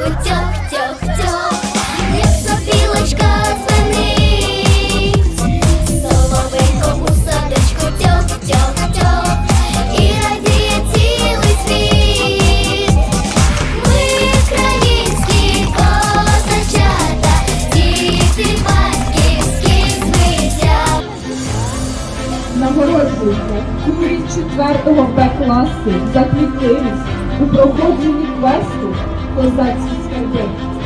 білочку, тьох, тьох, тьох, як то білочка звенить, соловенько у садочку, тьох, тьох, тьох, і радіє цілий світ. Ми українські козачата, діти батьківських митя. Нагороджуйте курі четвертого Б класу за кмітливість у проходженні квесту козацькі скарби.